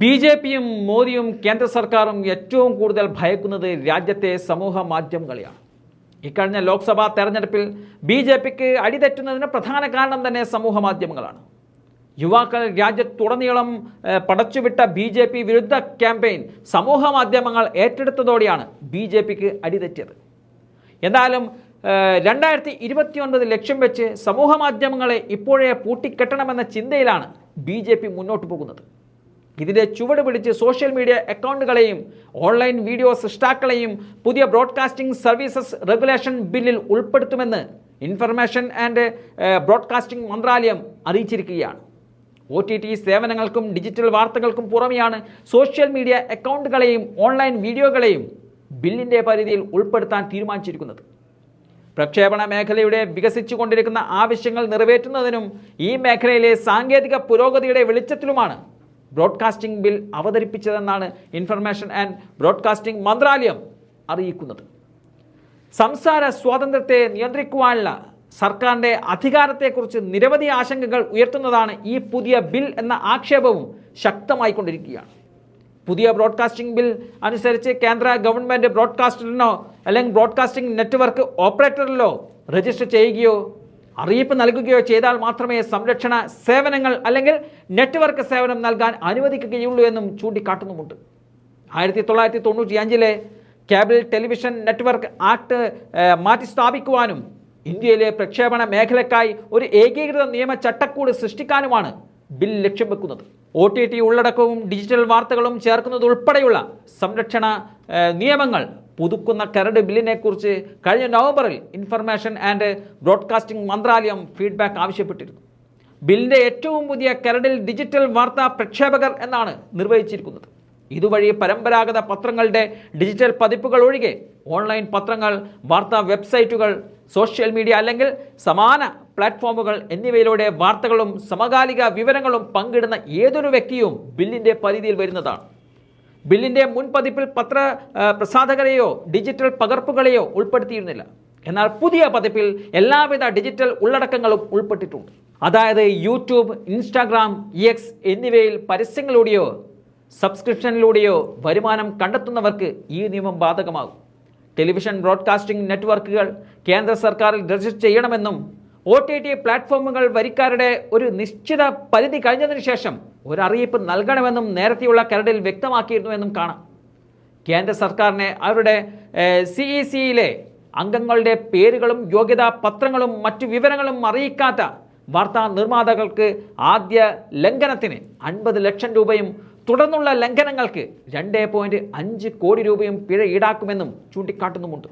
B J പിയും മോദിയും കേന്ദ്ര സർക്കാരും ഏറ്റവും കൂടുതൽ ഭയക്കുന്നത് രാജ്യത്തെ സമൂഹ മാധ്യമങ്ങളെയാണ്. ഇക്കഴിഞ്ഞ ലോക്സഭാ തെരഞ്ഞെടുപ്പിൽ ബി ജെ പിക്ക് അടിതെറ്റുന്നതിന് പ്രധാന കാരണം തന്നെ സമൂഹ മാധ്യമങ്ങളാണ്. യുവാക്കൾ രാജ്യത്തുടനീളം പടച്ചുവിട്ട ബി ജെ പി വിരുദ്ധ ക്യാമ്പയിൻ സമൂഹ മാധ്യമങ്ങൾ ഏറ്റെടുത്തതോടെയാണ് ബി ജെ പിക്ക് അടിതെറ്റിയത്. എന്നാലും രണ്ടായിരത്തി ഇരുപത്തി ഒൻപത് ലക്ഷ്യം വെച്ച് സമൂഹ മാധ്യമങ്ങളെ ഇപ്പോഴേ പൂട്ടിക്കെട്ടണമെന്ന ചിന്തയിലാണ് ബി ജെ പി മുന്നോട്ട് പോകുന്നത്. ഇതിന്റെ ചുവട് പിടിച്ച് സോഷ്യൽ മീഡിയ അക്കൗണ്ടുകളെയും ഓൺലൈൻ വീഡിയോ സൃഷ്ടാക്കളെയും പുതിയ ബ്രോഡ്കാസ്റ്റിംഗ് സർവീസസ് റെഗുലേഷൻ ബില്ലിൽ ഉൾപ്പെടുത്തുമെന്ന് ഇൻഫർമേഷൻ ആൻഡ് ബ്രോഡ്കാസ്റ്റിംഗ് മന്ത്രാലയം അറിയിച്ചിരിക്കുകയാണ്. ഒ ടി ടി സേവനങ്ങൾക്കും ഡിജിറ്റൽ വാർത്തകൾക്കും പുറമെയാണ് സോഷ്യൽ മീഡിയ അക്കൗണ്ടുകളെയും ഓൺലൈൻ വീഡിയോകളെയും ബില്ലിന്റെ പരിധിയിൽ ഉൾപ്പെടുത്താൻ തീരുമാനിച്ചിരിക്കുന്നത്. പ്രക്ഷേപണ മേഖലയുടെ വികസിച്ചുകൊണ്ടിരിക്കുന്ന ആവശ്യങ്ങൾ നിറവേറ്റുന്നതിനും ഈ മേഖലയിലെ സാങ്കേതിക പുരോഗതിയുടെ വെളിച്ചത്തിലുമാണ് ബ്രോഡ്കാസ്റ്റിംഗ് ബിൽ അവതരിപ്പിച്ചതെന്നാണ് ഇൻഫർമേഷൻ ആൻഡ് ബ്രോഡ്കാസ്റ്റിംഗ് മന്ത്രാലയം അറിയിക്കുന്നത്. സംസാര സ്വാതന്ത്ര്യത്തെ നിയന്ത്രിക്കുവാനുള്ള സർക്കാരിന്റെ അധികാരത്തെക്കുറിച്ച് നിരവധി ആശങ്കകൾ ഉയർത്തുന്നതാണ് ഈ പുതിയ ബിൽ എന്ന ആക്ഷേപവും ശക്തമായിക്കൊണ്ടിരിക്കുകയാണ്. പുതിയ ബ്രോഡ്കാസ്റ്റിംഗ് ബിൽ അനുസരിച്ച് കേന്ദ്ര ഗവൺമെന്റ് ബ്രോഡ്കാസ്റ്ററിനോ അല്ലെങ്കിൽ ബ്രോഡ്കാസ്റ്റിംഗ് നെറ്റ്വർക്ക് ഓപ്പറേറ്ററിലോ രജിസ്റ്റർ ചെയ്യുകയോ അറിയിപ്പ് നൽകുകയോ ചെയ്താൽ മാത്രമേ സംരക്ഷണ സേവനങ്ങൾ അല്ലെങ്കിൽ നെറ്റ്വർക്ക് സേവനം നൽകാൻ അനുവദിക്കുകയുള്ളൂ എന്നും ചൂണ്ടിക്കാട്ടുന്നുമുണ്ട്. ആയിരത്തി തൊള്ളായിരത്തി തൊണ്ണൂറ്റി അഞ്ചിലെ കേബിൾ ടെലിവിഷൻ നെറ്റ്വർക്ക് ആക്ട് മാറ്റി സ്ഥാപിക്കുവാനും ഇന്ത്യയിലെ പ്രക്ഷേപണ മേഖലയ്ക്കായി ഒരു ഏകീകൃത നിയമ ചട്ടക്കൂട് സൃഷ്ടിക്കാനുമാണ് ബിൽ ലക്ഷ്യം വെക്കുന്നത്. ഒ ടി ടി ഉള്ളടക്കവും ഡിജിറ്റൽ വാർത്തകളും ചേർക്കുന്നത് ഉൾപ്പെടെയുള്ള സംരക്ഷണ നിയമങ്ങൾ പുതുക്കുന്ന കരട് ബില്ലിനെക്കുറിച്ച് കഴിഞ്ഞ നവംബറിൽ ഇൻഫർമേഷൻ ആൻഡ് ബ്രോഡ്കാസ്റ്റിംഗ് മന്ത്രാലയം ഫീഡ്ബാക്ക് ആവശ്യപ്പെട്ടിരുന്നു. ബില്ലിന്റെ ഏറ്റവും പുതിയ കരടിൽ ഡിജിറ്റൽ വാർത്താ പ്രക്ഷേപകർ എന്നാണ് നിർവഹിച്ചിരിക്കുന്നത്. ഇതുവഴി പരമ്പരാഗത പത്രങ്ങളുടെ ഡിജിറ്റൽ പതിപ്പുകൾ ഒഴികെ ഓൺലൈൻ പത്രങ്ങൾ വാർത്താ വെബ്സൈറ്റുകൾ സോഷ്യൽ മീഡിയ അല്ലെങ്കിൽ സമാന പ്ലാറ്റ്ഫോമുകൾ എന്നിവയിലൂടെ വാർത്തകളും സമകാലിക വിവരങ്ങളും പങ്കിടുന്ന ഏതൊരു വ്യക്തിയും ബില്ലിന്റെ പരിധിയിൽ വരുന്നതാണ്. ബില്ലിന്റെ മുൻ പതിപ്പിൽ പത്ര പ്രസാധകരെയോ ഡിജിറ്റൽ പകർപ്പുകളെയോ ഉൾപ്പെടുത്തിയിരുന്നില്ല. എന്നാൽ പുതിയ പതിപ്പിൽ എല്ലാവിധ ഡിജിറ്റൽ ഉള്ളടക്കങ്ങളും ഉൾപ്പെട്ടിട്ടുണ്ട്. അതായത് യൂട്യൂബ് ഇൻസ്റ്റാഗ്രാം എക്സ് എന്നിവയിൽ പരസ്യങ്ങളിലൂടെയോ സബ്സ്ക്രിപ്ഷനിലൂടെയോ വരുമാനം കണ്ടെത്തുന്നവർക്ക് ഈ നിയമം ബാധകമാകും. ടെലിവിഷൻ ബ്രോഡ്കാസ്റ്റിംഗ് നെറ്റ്വർക്കുകൾ കേന്ദ്ര സർക്കാരിൽ രജിസ്റ്റർ ചെയ്യണമെന്നും ഒ ടി ടി പ്ലാറ്റ്ഫോമുകൾ വരിക്കാരുടെ ഒരു നിശ്ചിത പരിധി കഴിഞ്ഞതിന് ശേഷം ഒരറിയിപ്പ് നൽകണമെന്നും നേരത്തെയുള്ള കരടിൽ വ്യക്തമാക്കിയിരുന്നുവെന്നും കാണാം. കേന്ദ്ര സർക്കാരിനെ അവരുടെ സി ഇ സിയിലെ അംഗങ്ങളുടെ പേരുകളും യോഗ്യതാ പത്രങ്ങളും മറ്റു വിവരങ്ങളും അറിയിക്കാത്ത വാർത്താ നിർമ്മാതാക്കൾക്ക് ആദ്യ ലംഘനത്തിന് അൻപത് ലക്ഷം രൂപയും തുടർന്നുള്ള ലംഘനങ്ങൾക്ക് രണ്ട് പോയിന്റ് അഞ്ച് കോടി രൂപയും പിഴ ഈടാക്കുമെന്നും ചൂണ്ടിക്കാട്ടുന്നുമുണ്ട്.